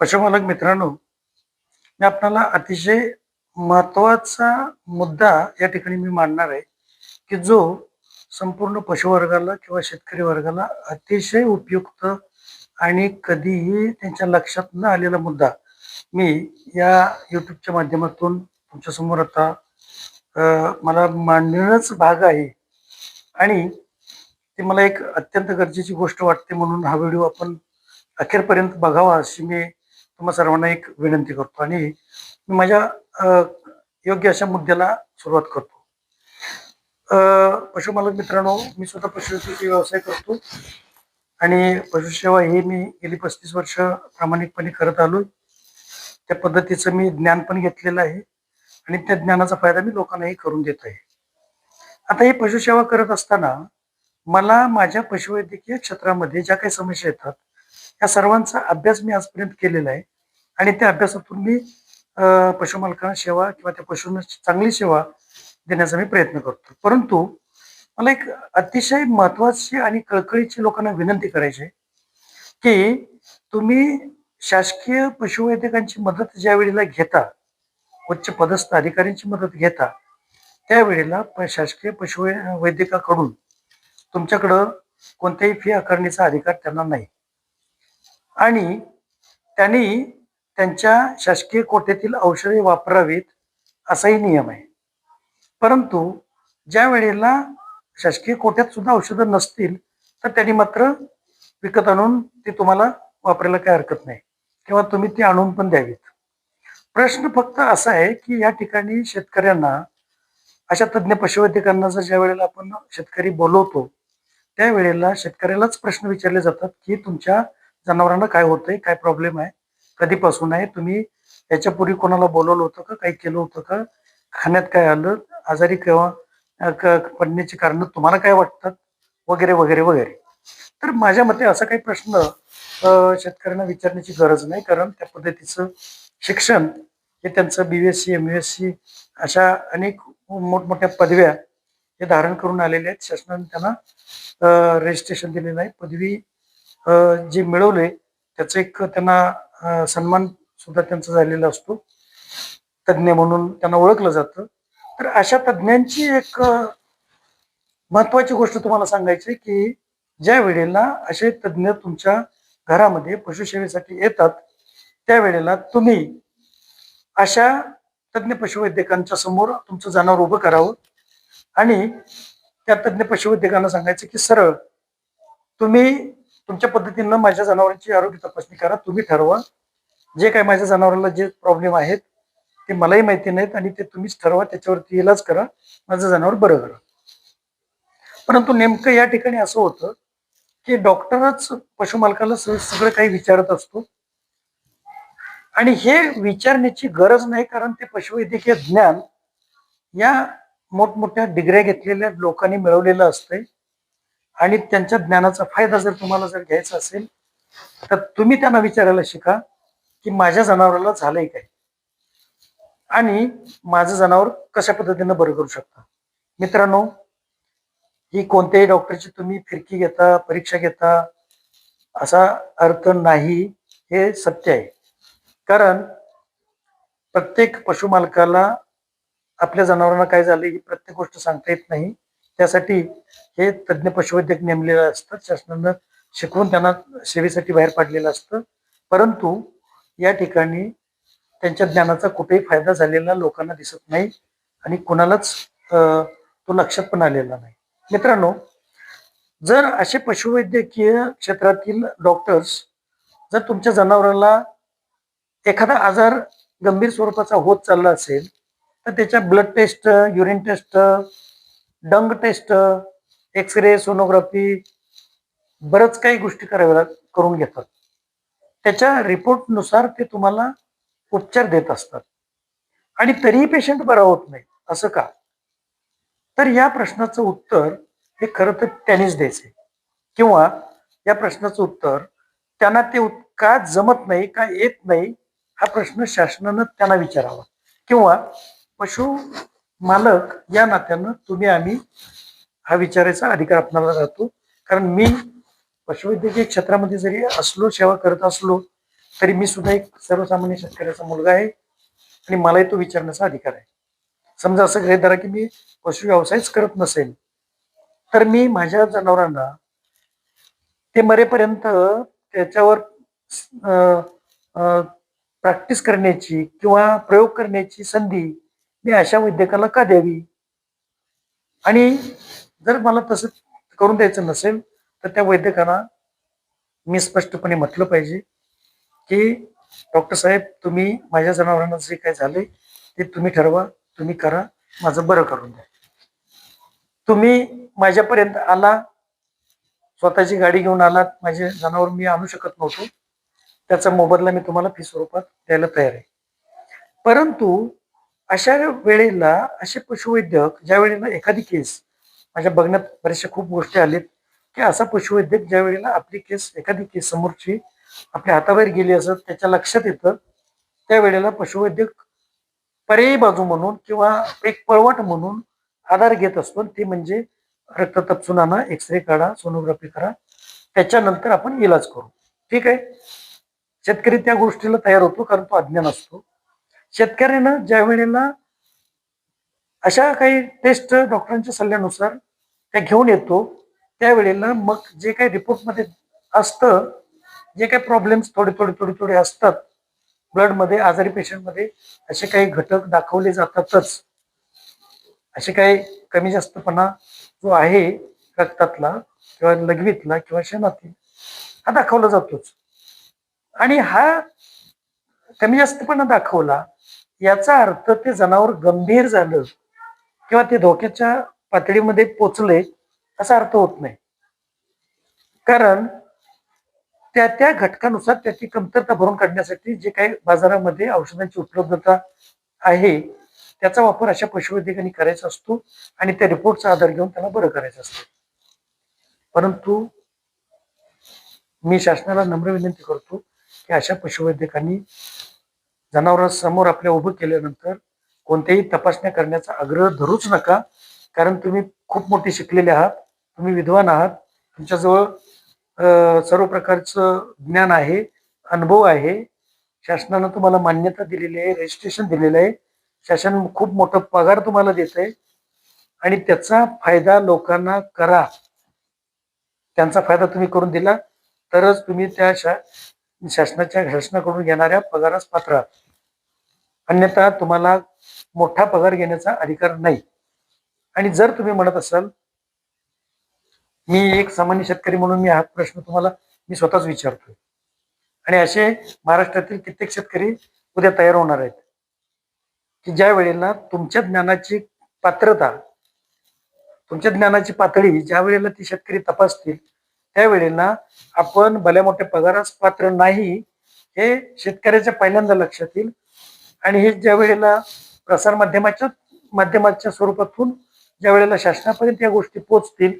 पशुपालक मित्रांनो मी आपल्याला अतिशय महत्त्वाचा मुद्दा या ठिकाणी मी मांडणार आहे की जो संपूर्ण पशुवर्गाला किंवा शेतकरी वर्गाला अतिशय उपयुक्त आणि कधीही त्यांच्या लक्षात न आलेला मुद्दा मी या युट्यूबच्या माध्यमातून तुमच्यासमोर आता मला मांडणंच भाग आहे. आणि ती मला एक अत्यंत गरजेची गोष्ट वाटते म्हणून हा व्हिडिओ आपण अखेरपर्यंत बघावा अशी मी तुम्हा सर्वांना एक विनंती करतो आणि मी माझ्या योग्य अशा मुद्द्याला सुरुवात करतो. पशुमालक पशुपालक मित्रांनो मी स्वतः पशुवैद्यकीय व्यवसाय करतो आणि पशुसेवा ही मी गेली पस्तीस वर्ष प्रामाणिकपणे करत आलो त्या पद्धतीचं मी ज्ञान पण घेतलेलं आहे आणि त्या ज्ञानाचा फायदा मी लोकांनाही करून देत आहे. आता ही पशुसेवा करत असताना मला माझ्या पशुवैद्यकीय क्षेत्रामध्ये ज्या काही समस्या येतात या सर्वांचा अभ्यास मी आजपर्यंत केलेला आहे. आणि त्या अभ्यासातून मी पशुमालकांना सेवा किंवा त्या पशूंना चांगली सेवा देण्याचा मी प्रयत्न करतो. परंतु मला एक अतिशय महत्वाची आणि कळकळीची लोकांना विनंती करायची आहे की तुम्ही शासकीय पशुवैद्यकांची मदत ज्या वेळेला घेता उच्च पदस्थ अधिकाऱ्यांची मदत घेता त्यावेळेला शासकीय पशुवै वैद्यकाकडून तुमच्याकडं कोणत्याही फी आकारणीचा अधिकार त्यांना नाही. आणि त्यांनी त्यांच्या शासकीय कोट्यातील औषधे वापरावीत असाही नियम आहे. परंतु ज्या वेळेला शासकीय कोट्यात सुद्धा औषधं नसतील तर त्यांनी मात्र विकत आणून ते तुम्हाला वापरायला काही हरकत नाही किंवा तुम्ही ती आणून पण द्यावीत. प्रश्न फक्त असा आहे की या ठिकाणी शेतकऱ्यांना अशा तज्ज्ञ पशुवैद्यकांना जर ज्या वेळेला आपण शेतकरी बोलवतो त्यावेळेला शेतकऱ्यालाच प्रश्न विचारले जातात की तुमच्या जनावरांना काय होतंय काय प्रॉब्लेम आहे कधीपासून आहे तुम्ही याच्यापूर्वी कोणाला बोलवलं होतं का काही केलं होतं का खाण्यात काय आलं आजारी केव्हा पडण्याची कारण तुम्हाला काय वाटतात वगैरे वगैरे वगैरे. तर माझ्या मते असा काही प्रश्न शेतकऱ्यांना विचारण्याची गरज नाही कारण त्या पद्धतीचं शिक्षण हे त्यांचं B S C M S C अशा अनेक मोठमोठ्या पदव्या हे धारण करून आलेल्या आहेत. शासनाने त्यांना रजिस्ट्रेशन दिलेलं आहे. पदवी जे मिळवले त्याचं एक त्यांना सन्मान सुद्धा त्यांचा झालेला असतो. तज्ज्ञ म्हणून त्यांना ओळखलं जातं. तर अशा तज्ज्ञांची एक महत्वाची गोष्ट तुम्हाला सांगायची की ज्या वेळेला असे तज्ज्ञ तुमच्या घरामध्ये पशुसेवेसाठी येतात त्यावेळेला तुम्ही अशा तज्ज्ञ पशुवैद्यकांच्या समोर तुमचं जनावर उभं करावं. आणि त्या तज्ज्ञ पशुवैद्यकांना सांगायचं की सरळ तुम्ही तुमच्या पद्धतीनं माझ्या जनावरांची आरोग्य तपासणी करा तुम्ही ठरवा. जे काय माझ्या जनावरांना जे प्रॉब्लेम आहेत ते मलाही माहिती नाहीत आणि ते तुम्हीच ठरवा त्याच्यावरती इलाज करा माझं जनावर बरं करा. परंतु नेमकं या ठिकाणी असं होतं की डॉक्टरच पशुमालकाला सगळं काही विचारत असतो. आणि हे विचारण्याची गरज नाही कारण ते पशुवैद्यकीय ज्ञान या मोठमोठ्या डिग्र्या घेतलेल्या लोकांनी मिळवलेलं असतंय. आणि त्यांच्या ज्ञानाचा फायदा जर तुम्हाला जर घ्यायचा असेल तर तुम्ही त्यांना विचारायला शिका की माझ्या जनावराला झालंय काय? आणि माझं जनावर कशा पद्धतीनं बरं करू शकता? मित्रांनो ही कोणत्याही डॉक्टरची तुम्ही फिरकी घेता परीक्षा घेता असा अर्थ नाही हे सत्य आहे. कारण प्रत्येक पशुमालकाला आपल्या जनावरांना काय झालं ही प्रत्येक गोष्ट सांगता येत नाही. त्यासाठी हे तज्ज्ञ पशुवैद्यक नेमलेले असतात शासनानं शिकवून त्यांना सेवेसाठी बाहेर पाडलेलं असतं. परंतु या ठिकाणी त्यांच्या ज्ञानाचा कुठेही फायदा झालेला लोकांना दिसत नाही आणि कुणालाच तो लक्षात पण आलेला नाही. मित्रांनो जर असे पशुवैद्यकीय क्षेत्रातील डॉक्टर्स जर तुमच्या जनावराला एखादा आजार गंभीर स्वरूपाचा होत चालला असेल तर त्याच्या blood test urine test dung test X-ray sonography बरंच काही गोष्टी कराव्या करून घेतात. त्याच्या रिपोर्टनुसार ते तुम्हाला उपचार देत असतात. आणि तरीही पेशंट बरा होत नाही असं का? तर या प्रश्नाचं उत्तर हे खरं तर त्यांनीच द्यायचे. किंवा या प्रश्नाचं उत्तर त्यांना ते उत- का जमत नाही का येत नाही हा प्रश्न शासनानं त्यांना विचारावा. किंवा पशु मालक या नात्यानं तुम्ही आम्ही हा विचारायचा अधिकार आपणाला राहतो. कारण मी पशुवैद्यकीय क्षेत्रामध्ये जरी असलो सेवा करत असलो तरी मी सुद्धा एक सर्वसामान्य शेतकऱ्याचा मुलगा आहे आणि मलाही तो विचारण्याचा अधिकार आहे. समजा असं गृहित धरा की मी पशु व्यवसायच करत नसेल तर मी माझ्या जनावरांना ते मरेपर्यंत त्याच्यावर प्रॅक्टिस करण्याची किंवा प्रयोग करण्याची संधी मी अशा वैद्यकाला का द्यावी? आणि जर मला तसं करून द्यायचं नसेल तर त्या वैद्यकाला मी स्पष्टपणे म्हटलं पाहिजे की डॉक्टर साहेब तुम्ही माझ्या जनावरांना जे काय झाले ते तुम्ही ठरवा तुम्ही करा माझं बरं करून द्या. तुम्ही माझ्यापर्यंत आला स्वतःची गाडी घेऊन आलात माझे जनावर मी आणू शकत नव्हतो त्याचा मोबदला मी तुम्हाला फी स्वरूपात द्यायला तयार आहे. परंतु अशा वेळेला असे पशुवैद्यक ज्या वेळेला एखादी केस माझ्या बघण्यात बऱ्याचशा खूप गोष्टी आलेत की असा पशुवैद्यक ज्या वेळेला आपली केस एखादी केस समोरची आपल्या हाताबाहेर गेली असत त्याच्या लक्षात येतं त्यावेळेला पशुवैद्यक पर्यायी बाजू म्हणून किंवा एक पळवाट म्हणून आधार घेत असतो. ते म्हणजे रक्त तपसून आणा एक्सरे काढा सोनोग्राफी करा त्याच्यानंतर आपण इलाज करू. ठीक आहे? शेतकरी त्या गोष्टीला तयार होतो कारण तो अज्ञान असतो. शेतकऱ्यानं ज्या वेळेला अशा काही टेस्ट डॉक्टरांच्या सल्ल्यानुसार त्या घेऊन येतो त्यावेळेला मग जे काही रिपोर्टमध्ये असतं जे काही प्रॉब्लेम्स थोडे थोडे थोडे थोडे असतात ब्लडमध्ये आजारी पेशंटमध्ये असे काही घटक दाखवले जातातच. असे काही कमी जास्तपणा जो आहे रक्तातला किंवा लघवीतला किंवा शेणातील हा दाखवला जातोच. आणि हा कमी जास्तपणा दाखवला याचा अर्थ ते जनावर गंभीर झालं किंवा ते धोक्याच्या पातळीमध्ये पोचले असा अर्थ होत नाही. कारण त्या त्या घटकानुसार त्याची कमतरता भरून काढण्यासाठी जे काही बाजारामध्ये औषधांची उपलब्धता आहे त्याचा वापर अशा पशुवैद्यकांनी करायचा असतो आणि त्या रिपोर्टचा आधार घेऊन त्याला बरं करायचं असतं. परंतु मी शासनाला नम्र विनंती करतो की अशा पशुवैद्यकांनी जनावरांसमोर आपल्या उभं केल्यानंतर कोणत्याही तपासण्या करण्याचा आग्रह धरूच नका कारण तुम्ही खूप मोठे शिकलेले आहात तुम्ही विद्वान आहात तुमच्याजवळ सर्व प्रकारचं ज्ञान आहे अनुभव आहे. शासनानं तुम्हाला मान्यता दिलेली आहे रजिस्ट्रेशन दिलेलं आहे. शासन खूप मोठं पगार तुम्हाला देत आहे. आणि त्याचा फायदा लोकांना करा. त्यांचा फायदा तुम्ही करून दिला तरच तुम्ही त्या शा शासनाच्या शासनाकडून घेणाऱ्या पगारास पात्र आहात. अन्यथा तुम्हाला मोठा पगार घेण्याचा अधिकार नाही. आणि जर तुम्ही म्हणत असाल मी एक सामान्य शेतकरी म्हणून मी हा प्रश्न तुम्हाला मी स्वतःच विचारतोय. आणि असे महाराष्ट्रातील कित्येक शेतकरी उद्या तयार होणार आहेत. की ज्या वेळेला तुमच्या ज्ञानाची पात्रता तुमच्या ज्ञानाची पातळी ज्या वेळेला ती शेतकरी तपासतील त्यावेळेला आपण भल्या मोठ्या पगारास पात्र नाही हे शेतकऱ्याच्या पहिल्यांदा लक्षात येईल. आणि हे ज्या वेळेला प्रसार माध्यमाच्या माध्यमाच्या स्वरूपातून ज्या वेळेला शासनापर्यंत या गोष्टी पोचतील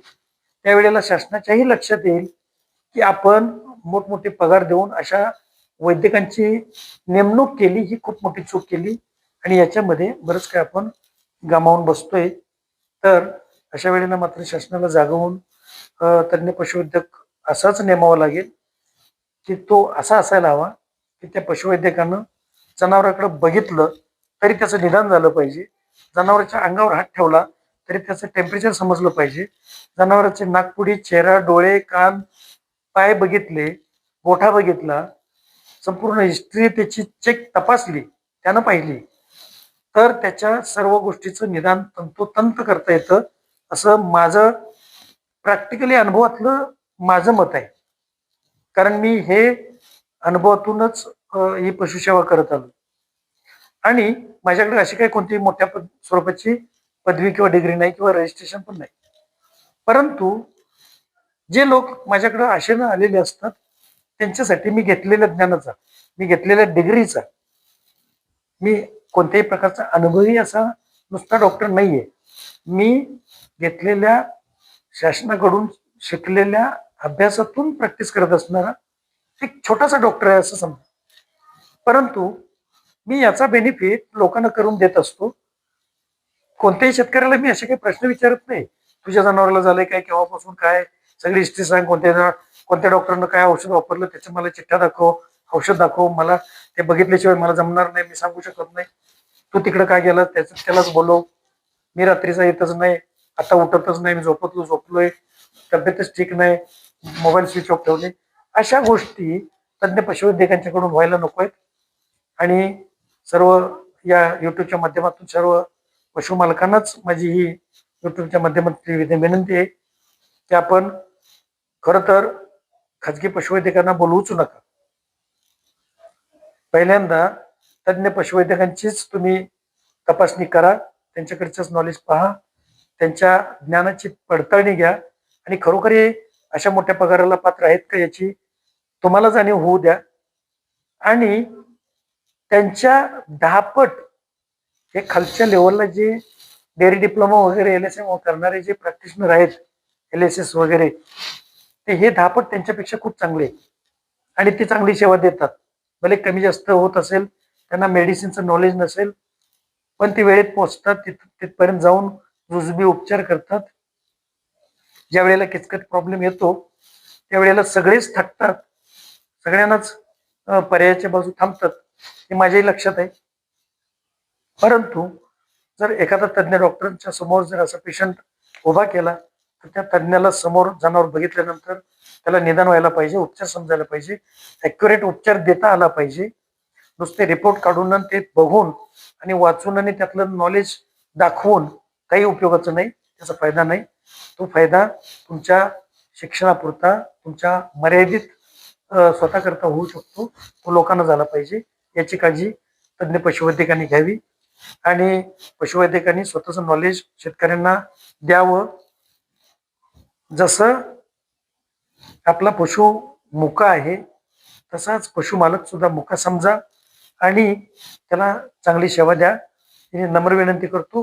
त्यावेळेला शासनाच्याही लक्षात येईल की आपण मोठमोठे पगार देऊन अशा वैद्यकांची नेमणूक केली ही खूप मोठी चूक केली. आणि याच्यामध्ये बरंच काय आपण गमावून बसतोय. तर अशा वेळेला मात्र शासनाला जागवून तज्ज्ञ पशुवैद्यक असाच नेमावा लागेल की तो असा असायला हवा की त्या पशुवैद्यकानं जनावराकडे बघितलं तरी त्याचं निदान झालं पाहिजे. जनावराच्या अंगावर हात ठेवला तरी त्याचं टेम्परेचर समजलं पाहिजे. जनावराचे नागपुडी चेहरा डोळे कान पाय बघितले गोठा बघितला संपूर्ण हिस्ट्री त्याची चेक तपासली त्यानं पाहिली. तर त्याच्या सर्व गोष्टीचं निदान तंतोतंत करता येतं असं माझं प्रॅक्टिकली अनुभवातलं माझं मत आहे. कारण मी हे अनुभवातूनच ही पशुसेवा करत आलो. आणि माझ्याकडे अशी काही कोणतीही मोठ्या स्वरूपाची पदवी किंवा डिग्री नाही किंवा रजिस्ट्रेशन पण नाही. परंतु जे लोक माझ्याकडे आशेनं आलेले असतात त्यांच्यासाठी मी घेतलेल्या ज्ञानाचा मी घेतलेल्या डिग्रीचा मी कोणत्याही प्रकारचा अनुभवी असा नुसता डॉक्टर नाहीये. मी घेतलेल्या शासनाकडून शिकलेल्या अभ्यासातून प्रॅक्टिस करत असणारा एक छोटासा डॉक्टर आहे असं समजा. परंतु मी याचा बेनिफिट लोकांना करून देत असतो. कोणत्याही शेतकऱ्याला मी असे काही प्रश्न विचारत नाही. तुझ्या जनावराला झालंय काय केव्हापासून काय सगळी हिस्ट्री सांग कोणत्या कोणत्या डॉक्टरनं काय औषध वापरलं त्याच्या मला चिठ्ठ्या दाखव औषध दाखव मला ते बघितल्याशिवाय मला जमणार नाही मी सांगू शकत नाही. तू तिकडे काय गेला त्याच त्यालाच बोलव. मी रात्रीचा येतच नाही. आता उठतच नाही मी झोपतलो झोपलोय तब्येतच ठीक नाही मोबाईल स्विच ऑफ ठेवले. अशा गोष्टी तज्ज्ञ पशुवैद्यकांच्याकडून व्हायला नको आहेत. आणि सर्व या युट्यूबच्या माध्यमातून सर्व पशुमालकांनाच माझी ही युट्यूबच्या माध्यमातून विनंती आहे. की आपण खरं तर खाजगी पशुवैद्यकांना बोलवूच नका. पहिल्यांदा तज्ज्ञ पशुवैद्यकांचीच तुम्ही तपासणी करा त्यांच्याकडचंच नॉलेज पहा. त्यांच्या ज्ञानाची पडताळणी घ्या. आणि खरोखरी अशा मोठ्या पगाराला पात्र आहेत का याची तुम्हाला जाणीव होऊ द्या. आणि त्यांच्या दहापट हे खालच्या लेवलला जे डेअरी डिप्लोमा वगैरे एल एस एम करणारे जे प्रॅक्टिशनर आहेत एल एस एस वगैरे ते हे दहापट त्यांच्यापेक्षा खूप चांगले आहेत. आणि ते चांगली सेवा देतात. भले कमी जास्त होत असेल त्यांना मेडिसिनचं नॉलेज नसेल पण ते वेळेत पोहोचतात तिथ तिथपर्यंत जाऊन रुजबी उपचार करतात. ज्या वेळेला किचकट प्रॉब्लेम येतो त्यावेळेला सगळेच थकतात. सगळ्यांनाच पर्यायाच्या बाजू थांबतात. हे माझ्याही लक्षात आहे. परंतु जर एखादा तज्ज्ञ डॉक्टरांच्या समोर जर असा पेशंट उभा केला तर त्या तज्ज्ञाला समोर जनावर बघितल्यानंतर त्याला निदान व्हायला पाहिजे उपचार समजायला पाहिजे ॲक्युरेट उपचार देता आला पाहिजे. नुसते रिपोर्ट काढून आणि ते बघून आणि वाचून आणि त्यातलं नॉलेज दाखवून काही उपयोगाचं नाही त्याचा फायदा नाही. तो फायदा तुमच्या शिक्षणापुरता तुमच्या मर्यादित स्वतःकरता होऊ शकतो. तो लोकांना झाला पाहिजे. याची काळजी तज्ज्ञ पशुवैद्यकांनी घ्यावी आणि पशुवैद्यकांनी स्वतःचं नॉलेज शेतकऱ्यांना द्यावं. जसं आपला पशु मुका आहे तसाच पशुमालक सुद्धा मुका समजा आणि त्याला चांगली सेवा द्या. नम्र विनंती करतो.